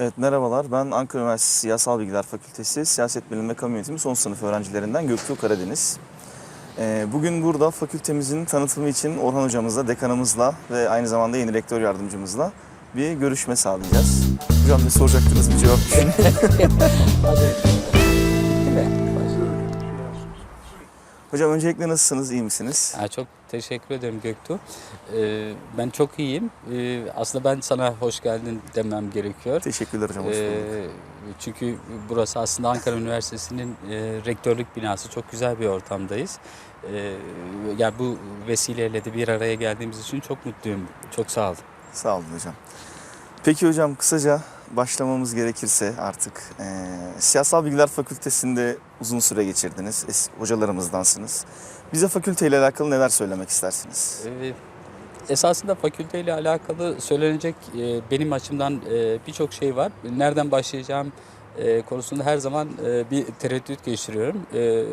Evet merhabalar. Ben Ankara Üniversitesi Siyasal Bilgiler Fakültesi Siyaset Bilimi ve Kamu Yönetimi son sınıf öğrencilerinden Göktuğ Karadeniz. Ee, Bugün burada fakültemizin tanıtımı için Orhan hocamızla, dekanımızla ve aynı zamanda yeni rektör yardımcımızla bir görüşme sağlayacağız. Hocam ne soracaktınız bir cevap düşünün. Hocam öncelikle nasılsınız, iyi misiniz? Ha, çok teşekkür ederim Göktuğ. Ee, ben çok iyiyim. Ee, aslında ben sana hoş geldin demem gerekiyor. Teşekkürler hocam, hoş. Ee, çünkü burası aslında Ankara Üniversitesi'nin e, rektörlük binası. Çok güzel bir ortamdayız. Ee, ya bu vesileyle de bir araya geldiğimiz için çok mutluyum. Çok sağ ol. Sağ olun hocam. Peki hocam kısaca başlamamız gerekirse artık eee, Siyasal Bilgiler Fakültesi'nde uzun süre geçirdiniz. Es- hocalarımızdansınız. Bize fakülteyle alakalı neler söylemek istersiniz? Ee, esasında fakülteyle alakalı söylenecek e, benim açımdan e, birçok şey var. Nereden başlayacağım e, konusunda her zaman e, bir tereddüt geçiriyorum. E,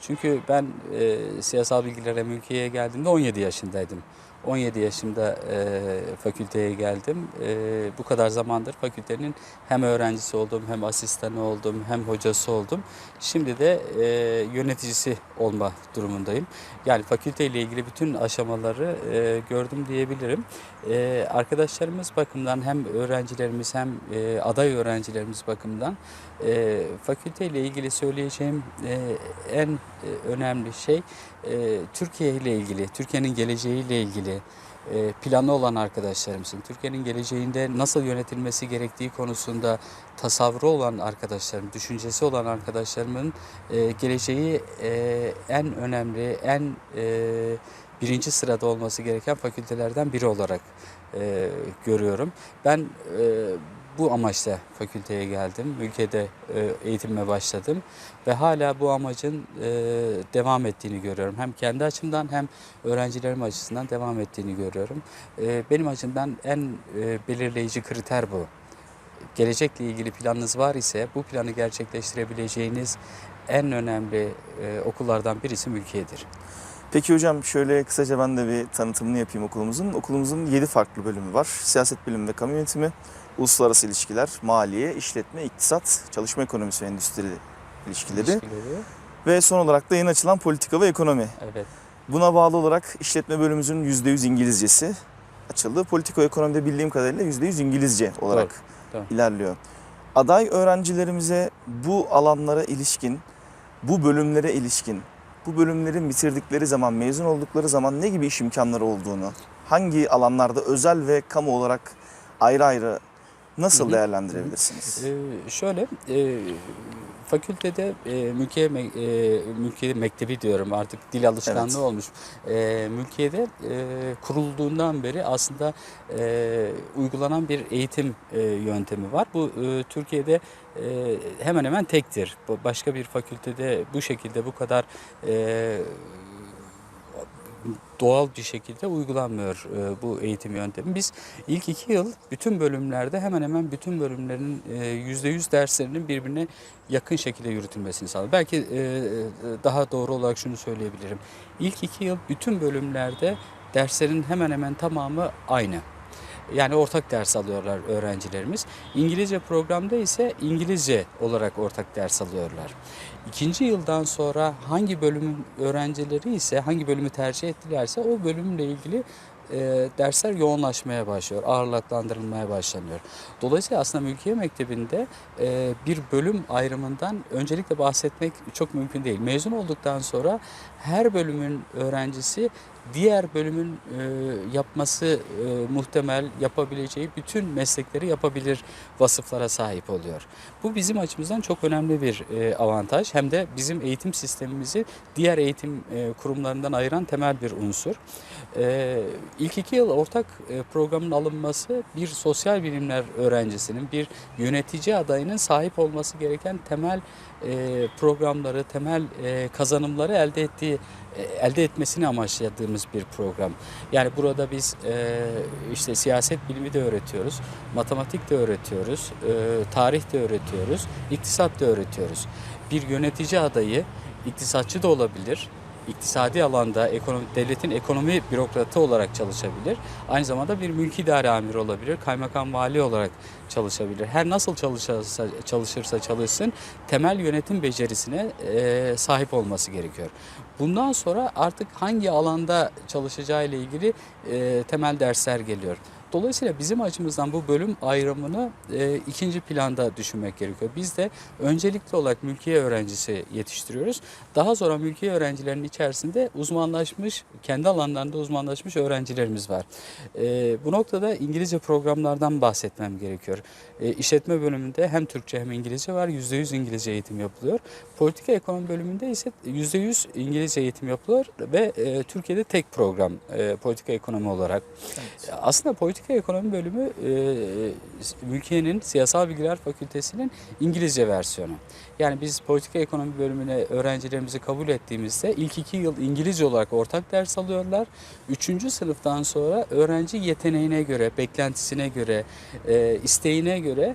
çünkü ben e, siyasal bilgilere mülkiyeye geldiğimde 17 yaşındaydım. 17 yaşımda e, fakülteye geldim. E, bu kadar zamandır fakültenin hem öğrencisi oldum, hem asistanı oldum, hem hocası oldum. Şimdi de e, yöneticisi olma durumundayım. Yani fakülteyle ilgili bütün aşamaları e, gördüm diyebilirim. E, arkadaşlarımız bakımından hem öğrencilerimiz hem e, aday öğrencilerimiz bakımından e, fakülteyle ilgili söyleyeceğim e, en e, önemli şey e, Türkiye ile ilgili, Türkiye'nin geleceğiyle ilgili e, planı olan arkadaşlarımızın, Türkiye'nin geleceğinde nasıl yönetilmesi gerektiği konusunda tasavvuru olan arkadaşlarım, düşüncesi olan arkadaşlarımın e, geleceği e, en önemli, en birinci sırada olması gereken fakültelerden biri olarak görüyorum. Ben bu amaçla fakülteye geldim. Ülkede e, eğitimime başladım ve hala bu amacın e, devam ettiğini görüyorum. Hem kendi açımdan hem öğrencilerim açısından devam ettiğini görüyorum. E, benim açımdan en e, belirleyici kriter bu. Gelecekle ilgili planınız var ise bu planı gerçekleştirebileceğiniz en önemli e, okullardan birisi mülkiyedir. Peki hocam şöyle kısaca ben de bir tanıtımını yapayım okulumuzun. Okulumuzun 7 farklı bölümü var. Siyaset bilimi ve kamu yönetimi, uluslararası ilişkiler, maliye, işletme, iktisat, çalışma ekonomisi ve endüstri ilişkileri İlişkileri. ve son olarak da yeni açılan politika ve ekonomi. Evet. Buna bağlı olarak işletme bölümümüzün %100 İngilizcesi açıldı. Politika ve ekonomide bildiğim kadarıyla %100 İngilizce olarak doğru. ilerliyor. Aday öğrencilerimize bu alanlara ilişkin, bu bölümlere ilişkin, bu bölümlerin bitirdikleri zaman, mezun oldukları zaman ne gibi iş imkanları olduğunu, hangi alanlarda özel ve kamu olarak ayrı ayrı nasıl değerlendirebilirsiniz? Ee, şöyle, e, fakültede e, mülkiye, me- e, mülkiye mektebi diyorum artık dil alışkanlığı Evet. olmuş. E, mülkiyede e, kurulduğundan beri aslında e, uygulanan bir eğitim e, yöntemi var. Bu e, Türkiye'de e, hemen hemen tektir. Başka bir fakültede bu şekilde bu kadar e, doğal bir şekilde uygulanmıyor e, bu eğitim yöntemi. Biz ilk iki yıl bütün bölümlerde hemen hemen bütün bölümlerin e, yüzde yüz derslerinin birbirine yakın şekilde yürütülmesini sağladı. Belki e, daha doğru olarak şunu söyleyebilirim. İlk iki yıl bütün bölümlerde derslerin hemen hemen tamamı aynı. Yani ortak ders alıyorlar öğrencilerimiz. İngilizce programda ise İngilizce olarak ortak ders alıyorlar. İkinci yıldan sonra hangi bölümün öğrencileri ise hangi bölümü tercih ettilerse o bölümle ilgili e, dersler yoğunlaşmaya başlıyor, ağırlıklandırılmaya başlanıyor. Dolayısıyla aslında Mülkiye Mektebi'nde e, bir bölüm ayrımından öncelikle bahsetmek çok mümkün değil. Mezun olduktan sonra her bölümün öğrencisi diğer bölümün e, yapması e, muhtemel yapabileceği bütün meslekleri yapabilir vasıflara sahip oluyor. Bu bizim açımızdan çok önemli bir e, avantaj. Hem de bizim eğitim sistemimizi diğer eğitim e, kurumlarından ayıran temel bir unsur. E, ilk iki yıl ortak e, programın alınması bir sosyal bilimler öğrencisinin, bir yönetici adayının sahip olması gereken temel e, programları, temel e, kazanımları elde ettiği elde etmesini amaçladığımız bir program. Yani burada biz işte siyaset bilimi de öğretiyoruz, matematik de öğretiyoruz, tarih de öğretiyoruz, iktisat da öğretiyoruz. Bir yönetici adayı iktisatçı da olabilir, iktisadi alanda ekonomi, devletin ekonomi bürokratı olarak çalışabilir. Aynı zamanda bir mülki idare amiri olabilir, kaymakam vali olarak çalışabilir. Her nasıl çalışırsa çalışırsa çalışsın temel yönetim becerisine e, sahip olması gerekiyor. Bundan sonra artık hangi alanda çalışacağı ile ilgili e, temel dersler geliyor. Dolayısıyla bizim açımızdan bu bölüm ayrımını e, ikinci planda düşünmek gerekiyor. Biz de öncelikli olarak mülkiye öğrencisi yetiştiriyoruz. Daha sonra mülkiye öğrencilerin içerisinde uzmanlaşmış, kendi alanlarında uzmanlaşmış öğrencilerimiz var. E, bu noktada İngilizce programlardan bahsetmem gerekiyor. E, işletme bölümünde hem Türkçe hem İngilizce var. %100 İngilizce eğitim yapılıyor. Politika ekonomi bölümünde ise %100 İngilizce eğitim yapılıyor ve e, Türkiye'de tek program e, politika ekonomi olarak. Aslında politika ekonomi bölümü e, ülkenin siyasal bilgiler fakültesinin İngilizce versiyonu. Yani biz politika ekonomi bölümüne öğrencilerimizi kabul ettiğimizde ilk iki yıl İngilizce olarak ortak ders alıyorlar. Üçüncü sınıftan sonra öğrenci yeteneğine göre, beklentisine göre, e, isteğine göre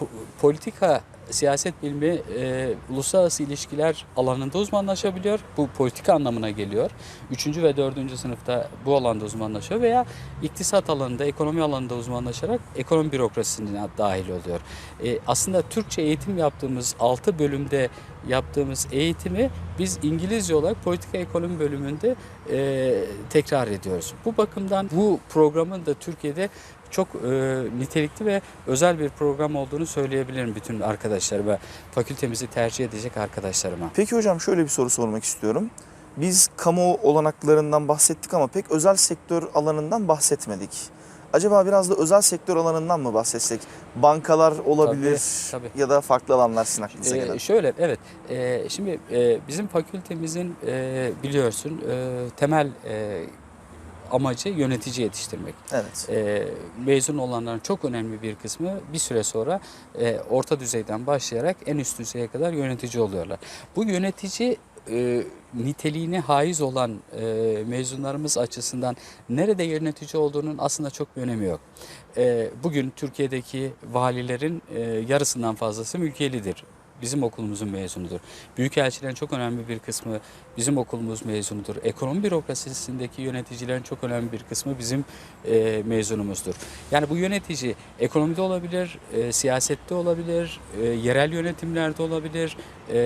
po- politika siyaset bilimi e, uluslararası ilişkiler alanında uzmanlaşabiliyor. Bu politika anlamına geliyor. Üçüncü ve dördüncü sınıfta bu alanda uzmanlaşıyor veya iktisat alanında, ekonomi alanında uzmanlaşarak ekonomi bürokrasisine dahil oluyor. E, aslında Türkçe eğitim yaptığımız 6 bölümde yaptığımız eğitimi biz İngilizce olarak politika ekonomi bölümünde e, tekrar ediyoruz. Bu bakımdan bu programın da Türkiye'de çok e, nitelikli ve özel bir program olduğunu söyleyebilirim bütün arkadaşlarıma, fakültemizi tercih edecek arkadaşlarıma. Peki hocam şöyle bir soru sormak istiyorum. Biz kamu olanaklarından bahsettik ama pek özel sektör alanından bahsetmedik. Acaba biraz da özel sektör alanından mı bahsetsek? Bankalar olabilir Tabii, tabii. ya da farklı alanlar sizin aklınıza Ee, gelen. şöyle evet Ee, şimdi e, bizim fakültemizin e, biliyorsun e, temel e, amacı yönetici yetiştirmek. Evet. E, mezun olanların çok önemli bir kısmı bir süre sonra e, orta düzeyden başlayarak en üst düzeye kadar yönetici oluyorlar. Bu yönetici e, niteliğine haiz olan e, mezunlarımız açısından nerede yönetici olduğunun aslında çok bir önemi yok. E, bugün Türkiye'deki valilerin e, yarısından fazlası mülkiyelidir. Bizim okulumuzun mezunudur. Büyükelçilerin çok önemli bir kısmı bizim okulumuz mezunudur. Ekonomi bürokrasisindeki yöneticilerin çok önemli bir kısmı bizim e, mezunumuzdur. Yani bu yönetici ekonomide olabilir, e, siyasette olabilir, e, yerel yönetimlerde olabilir e,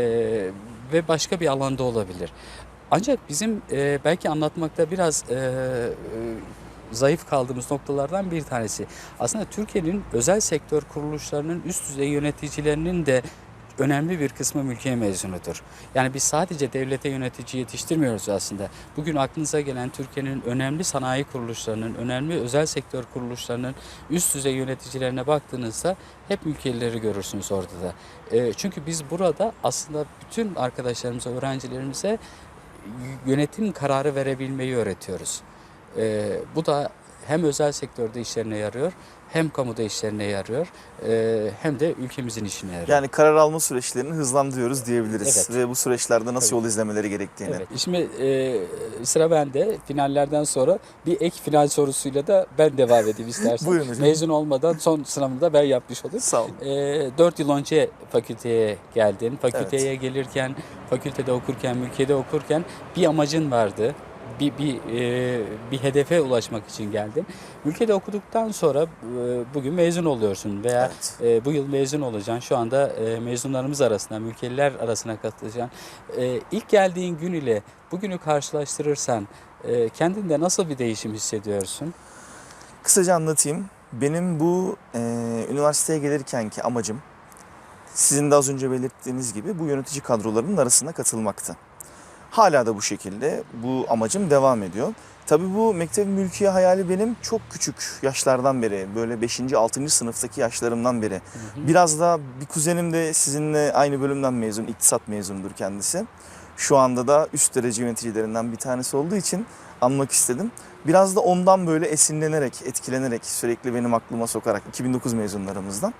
ve başka bir alanda olabilir. Ancak bizim e, belki anlatmakta biraz e, e, zayıf kaldığımız noktalardan bir tanesi. Aslında Türkiye'nin özel sektör kuruluşlarının üst düzey yöneticilerinin de önemli bir kısmı mülkiye mezunudur. Yani biz sadece devlete yönetici yetiştirmiyoruz aslında. Bugün aklınıza gelen Türkiye'nin önemli sanayi kuruluşlarının, önemli özel sektör kuruluşlarının üst düzey yöneticilerine baktığınızda hep mülkiyelileri görürsünüz orada da. E, çünkü biz burada aslında bütün arkadaşlarımıza, öğrencilerimize yönetim kararı verebilmeyi öğretiyoruz. E, bu da hem özel sektörde işlerine yarıyor, hem kamuda işlerine yarıyor, e, hem de ülkemizin işine yarıyor. Yani karar alma süreçlerini hızlandırıyoruz diyebiliriz. Evet. Ve bu süreçlerde nasıl Tabii. yol izlemeleri gerektiğini. Evet. Şimdi e, sıra bende. Finallerden sonra bir ek final sorusuyla da ben devam edeyim istersen. Buyurun hocam. Mezun olmadan son sınavını da ben yapmış olayım. Sağ olun. E, 4 yıl önce fakülteye geldin. Fakülteye gelirken, fakültede okurken, mülkiyede okurken bir amacın vardı. Bir, bir, e, bir hedefe ulaşmak için geldin. Ülkede okuduktan sonra e, bugün mezun oluyorsun veya Evet. e, bu yıl mezun olacaksın. Şu anda e, mezunlarımız arasında, mülkeliler arasına katılacaksın. E, ilk geldiğin gün ile bugünü karşılaştırırsan e, kendinde nasıl bir değişim hissediyorsun? Kısaca anlatayım. Benim bu e, üniversiteye gelirkenki amacım sizin de az önce belirttiğiniz gibi bu yönetici kadrolarının arasına katılmaktı. Hala da bu şekilde bu amacım devam ediyor. Tabii bu mektep mülkiye hayali benim çok küçük yaşlardan beri, böyle 5. 6. sınıftaki yaşlarımdan beri. Biraz da bir kuzenim de sizinle aynı bölümden mezun, iktisat mezunudur kendisi. Şu anda da üst derece yöneticilerinden bir tanesi olduğu için anmak istedim. Biraz da ondan böyle esinlenerek, etkilenerek sürekli benim aklıma sokarak 2009 mezunlarımızdan.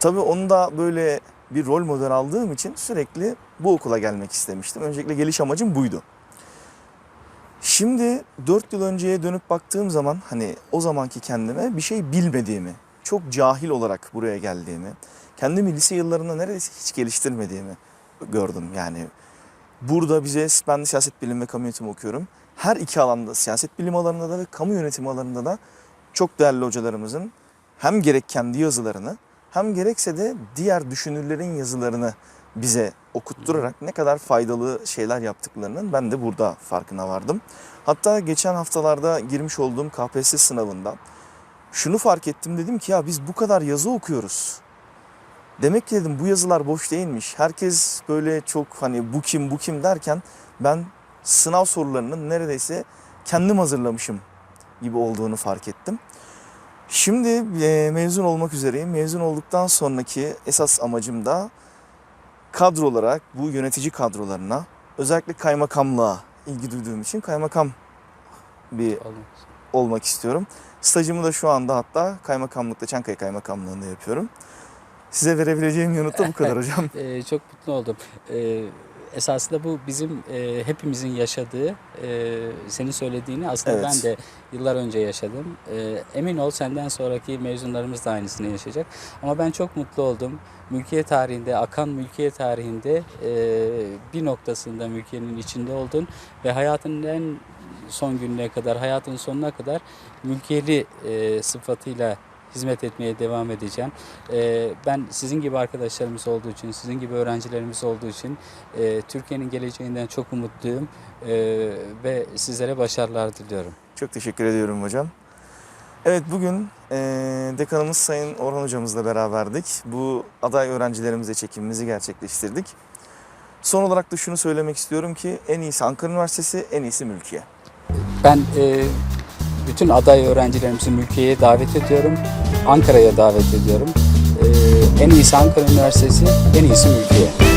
Tabii onu da böyle bir rol model aldığım için sürekli bu okula gelmek istemiştim. Öncelikle geliş amacım buydu. Şimdi 4 yıl önceye dönüp baktığım zaman hani o zamanki kendime bir şey bilmediğimi, çok cahil olarak buraya geldiğimi, kendimi lise yıllarında neredeyse hiç geliştirmediğimi gördüm. Yani Burada bize, ben siyaset bilimi ve kamu yönetimi okuyorum. Her iki alanda, siyaset bilimi alanında da ve kamu yönetimi alanında da çok değerli hocalarımızın hem gerek kendi yazılarını hem gerekse de diğer düşünürlerin yazılarını bize okutturarak ne kadar faydalı şeyler yaptıklarının ben de burada farkına vardım. Hatta geçen haftalarda girmiş olduğum KPSS sınavında şunu fark ettim dedim ki ya biz bu kadar yazı okuyoruz. Demek ki dedim bu yazılar boş değilmiş. Herkes böyle çok hani bu kim bu kim derken ben sınav sorularının neredeyse kendim hazırlamışım gibi olduğunu fark ettim. Şimdi e, mezun olmak üzereyim. Mezun olduktan sonraki esas amacım da kadro olarak bu yönetici kadrolarına özellikle kaymakamlığa ilgi duyduğum için kaymakam bir olmak istiyorum. Stajımı da şu anda hatta kaymakamlıkta, Çankaya Kaymakamlığı'nda yapıyorum. Size verebileceğim yanıt da bu kadar hocam. Ee, çok mutlu oldum. Ee, esasında bu bizim e, hepimizin yaşadığı, e, senin söylediğini aslında Evet. ben de yıllar önce yaşadım. E, emin ol senden sonraki mezunlarımız da aynısını yaşayacak. Ama ben çok mutlu oldum. Mülkiye tarihinde, akan mülkiye tarihinde e, bir noktasında mülkiyenin içinde oldun ve hayatının en son gününe kadar, hayatın sonuna kadar mülkiyeli e, sıfatıyla hizmet etmeye devam edeceğim. Ee, ben sizin gibi arkadaşlarımız olduğu için, sizin gibi öğrencilerimiz olduğu için e, Türkiye'nin geleceğinden çok umutluyum e, ve sizlere başarılar diliyorum. Çok teşekkür ediyorum hocam. Evet bugün eee dekanımız Sayın Orhan hocamızla beraberdik. Bu aday öğrencilerimize çekimimizi gerçekleştirdik. Son olarak da şunu söylemek istiyorum ki en iyisi Ankara Üniversitesi, en iyisi Mülkiye. Ben e, bütün aday öğrencilerimizi mülkiyeye davet ediyorum. Ankara'ya davet ediyorum. E, en iyisi Ankara Üniversitesi, en iyisi mülkiye.